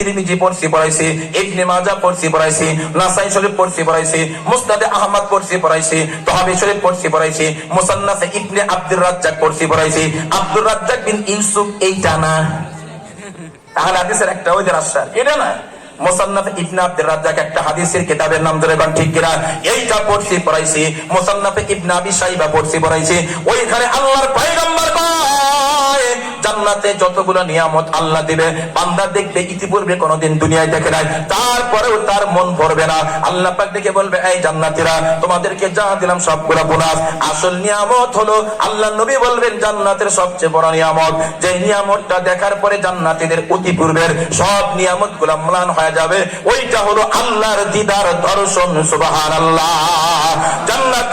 তিরমিজি পড়ছি ইবনে মাজাহ পড়ছি নাসাই শরীফ পড়ছি মুসনাদে আহমদ পড়ছি শরীফ পড়ছি মুসান্নাফে ইবনে আব্দুর রাজ্জাক পড়ছি আব্দুর রাজ্জাক বিন ইউসুফ এইটা না। তাহলে হাদিসের একটা ওই রাস্তা এটা না? ইবনে আব্দুর রাজ্জাক একটা হাদিসের কিতাবের নাম ধরে কোন ঠিক কিনা? এইটা পড়ছি, পড়াইছি, মোসান্নাফে ইবনে আবি সাইবা পড়ছি, পড়াইছি। ওইখানে আল্লাহর কয় জান্নাতে যতগুলো নিয়ামত আল্লাহ দিবে, বান্দা দেখবে ইতিপূর্বে কোনোদিন দুনিয়ায় দেখে নাই, তারপরেও তার মন ভরবে না। আল্লাহ পাক দেখে বলবে, এই জান্নাতীরা, তোমাদেরকে যা দিলাম সবগুলো বোনাস। আসল নিয়ামত হলো, আল্লাহ নবী বলবেন, জান্নাতের সবচেয়ে বড় নিয়ামত। যে নিয়ামতটা দেখার পরে জান্নাতীদের অতি পূর্বের সব নিয়ামতগুলা ম্লান হয়ে যাবে। ওইটা হলো আল্লাহর দিদার দর্শন, সুবহানাল্লাহ। জান্নাত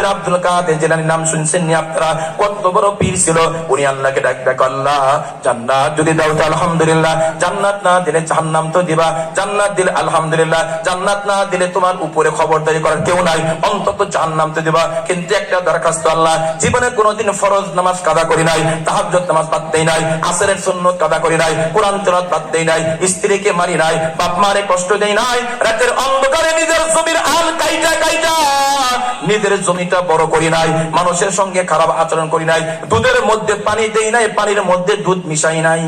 পীর আব্দুল কাদের জেলানি নাম শুনছেন নি আপনারা? কত বড় পীর ছিল? উনি আল্লাহকে ডাক ডাক, আল্লাহ, জান্নাত যদি দাও তো আলহামদুলিল্লাহ। জান্নাত না দিলে জাহান্নাম তো দিবা। জান্নাত দিলে আলহামদুলিল্লাহ। জান্নাত না দিলে তোমার উপরে খবরদারি করার কেউ নাই। অন্তত জাহান্নাম তো দিবা। কিন্তু একটা দরখাস্ত আল্লাহ, জীবনে কোনোদিন ফরজ নামাজ কাদা করি নাই, তাহাজ্জুদ নামাজ বাদ নাই, আসরের সুন্নত কাদা করি নাই, কোরআন তেলাওয়াত বাদ নাই, স্ত্রীকে মারি নাই, বাপ মারে কষ্ট দেই নাই, রাতের অন্ধকারে নিজের জমির আল কাইটা কাইটা, নিজের জমিটা বড় করি নাই, মানুষের সঙ্গে খারাপ আচরণ করি নাই, দুধের মধ্যে পানি দেই নাই, পানির মধ্যে দুধ মিশাই নাই।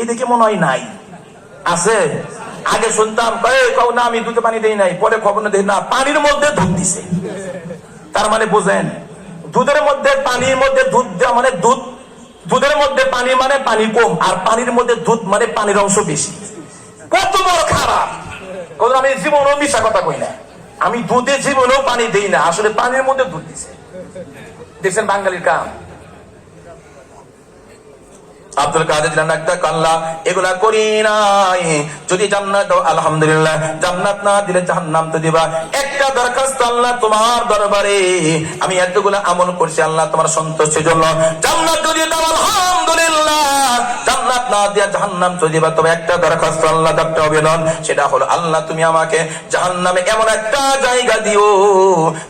এদিকে মনে হয় নাই। আছে? আগে শুনতাম কও না, আমি দুধে পানি দেই নাই। পরে খবর দেই না, পানির মধ্যে দুধ দিছে। তার মানে বুঝেন, দুধের মধ্যে পানির মধ্যে দুধ দেওয়া মানে দুধ, দুধের মধ্যে পানি মানে পানি কম, আর পানির মধ্যে দুধ মানে পানির অংশ বেশি। কত বড় খারাপ। আমি জীবনও মিশা কথা কই না। আমি দুধে জীবনেও পানি দেই না। আসলে পানির মধ্যে দুধ দিছে। দেখছেন বাঙালির কাম। আব্দুল কাদের এগুলা করি নাই। যদি জান্নাত আলহামদুলিল্লাহ। জান্নাত না দিলে জাহান্নাম তো দিবা। একটা দরখাস্ত আল্লাহ তোমার দরবারে। আমি এতগুলা আমল করছি আল্লাহ তোমার সন্তুষ্টির জন্য। জান্নাত যদি দাও, আলহামদুলিল্লাহ।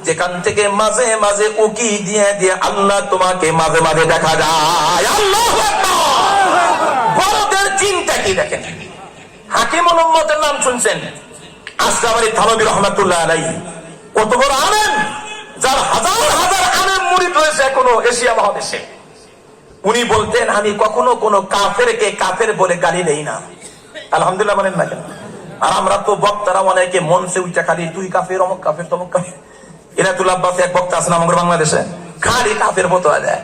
যেখান থেকে মাঝে মাঝে উকি দিয়ে দিয়ে আল্লাহ তোমাকে মাঝে মাঝে দেখা যায়। চিন্তা কি দেখেন? হাকিম নাম শুনছেন? আশরাফ থানবী রহমাতুল্লাহ আলাই কত বড় আনেন যার হাজার হাজার আনেন মুড়ি রয়েছে এখনও এশিয়া মহাদেশে। উনি বলতেন, আমি কখনো কোনো কাফেরকে কাফের বলে গালি দেই না। আলহামদুলিল্লাহ বলেন না কেন? আর আমরা তো বক্তারা অনেকে মঞ্চে উঠে খালি, তুই কাফের, অমুক কাফের, তমুক কাফের। এনাতুল আব্বাস এক বক্তা আছেন আমাদের বাংলাদেশে? খালি কাফের মতো দেয়